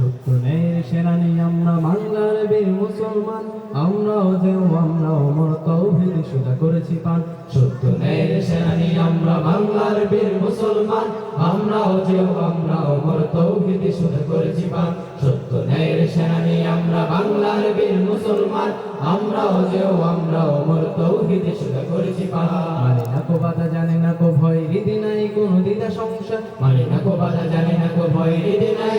সত্য সেনানি, আমরা বাংলার বীর মুসলমান। আমরাও যেও, আমরাও মর, তৌহিদ সুদা করেছি পান সত্য সেনানি, আমরা বাংলার বীর মুসলমান। আমরাও যেও, আমরাও মর, তৌহিদ সুদা করেছি পান সত্য সেনানি, আমরা বাংলার বীর মুসলমান। আমরাও যেও, আমরাও মর, তৌহিদ সুদা করেছি পান না কো বাধা, জানে না কো ভয় রীতি নাই কোনো দ্বিধা, সংশয়। মানে না কো বাধা, জানে না কো ভয় রীতি নাই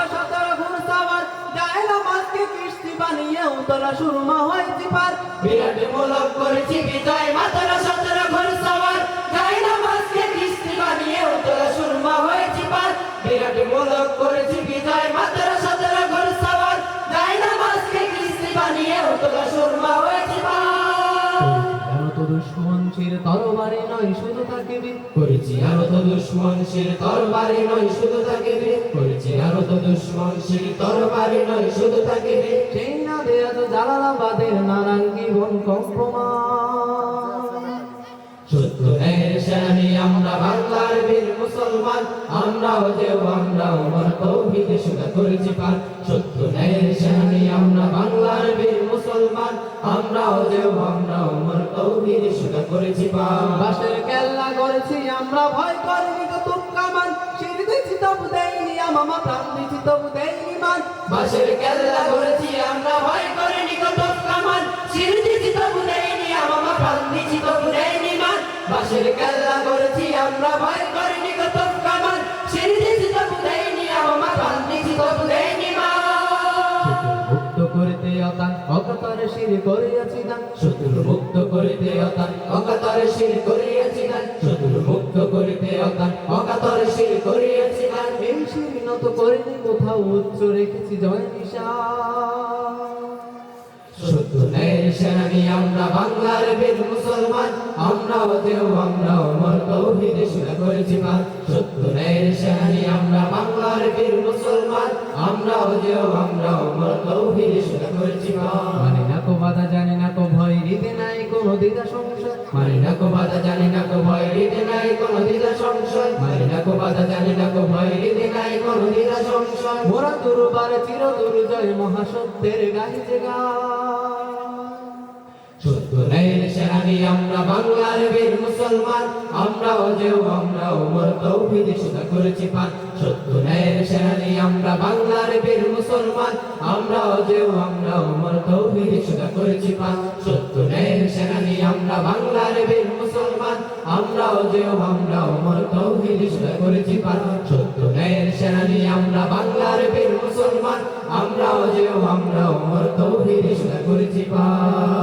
উতলা সুরমা হইতে পার। বিরাট মূলক করেছি বিজয়, মাতার সতেরো গুণ সাবার যায় না মাঝকে কিস্তি বানিয়ে উতলা সুরমা হয়েছি পার। করেছি বিজয়, মাতার সতর গুণ সাবার যায় না মাঝকে কিস্তি বানিয়ে উতলা সুরমা দুশ্মন তরবারে নয়, শুধু তাকে বে করেছি। আরও তো দুশ্মন তরবারে নয়, শুধু তাকে বে করেছি। আরও তো দুশ্মন তরবারে নয়, শুধু তাকে বে সেই না দেয়া তো জালালাবাদের নারাঙ্গি বন কম্প্রমা যে আমরাও মর তৌহিদ সুদা করেছি পান সত্য ন্যায়ের সেনানি আমরা বাংলার বীর মুসলমান। আমরাও যে আমরাও মর তৌহিদ সুদা করেছি পান বাসের কেল্লা করেছি আমরা ভয় করিনি তো তুম কামান। শির দিছি তবু দেয়নি আমামা প্রাণ দিছি তবু দেয়নি মান। বাসের কেল্লা করেছি আমরা ভয় করিনি তো তুম কামান। শির দিছি তবু দেয়নি আমামা প্রাণ দিছি তবু দেয়নি মান। বাসের কেল্লা করেছি আমরা ভয় করিনি কত করিয়াছি শত্রু মুক্ত করিতে অকাতরে শির করিয়াছি শত্রু মুক্ত করিতে অকাতরে শির করিয়াছি শির করিনি, কোথাও উচ্চ রেখেছি জয় ন্যায়ের সেনানি, আমরা বাংলার বীর মুসলমান, আমরাও তৌহিদ সুরা করেছি ন্যায়ের সেনানি, আমরা বাংলার বীর মুসলমান, আমরাও তৌহিদ সুরা করেছি দ্বিধা সংশয়। মানে না কো বাধা জানি না কো ভয় রীতি নাই কোনো দ্বিধা সংশয়। মানে না কো বাধা জানি না কো ভয় রীতি নাই কোনো দ্বিধা সংশয়। মোরা দুর্বার চির দুর্জয় মহাসত্যের গাইছে গা। সত্য ন্যায়ের সেনানি আমরা বাংলার বীর মুসলমান। আমরাও যেও আমরাও মর তৌহিদ সুদা করেছি পান সত্য ন্যায়ের সেনানি আমরা বাংলার বীর মুসলমান। আমরাও যেও আমরাও মর তৌহিদ সুদা করেছি পান সত্য ন্যায়ের সেনানি আমরা বাংলার বীর মুসলমান, আমরাও যেও আমরাও মর তৌহিদ করেছি পার। সত্য ন্যায়ের সেনানি আমরা বাংলার বীর মুসলমান, আমরাও যেও আমরাও মর তৌহিদ করেছি পান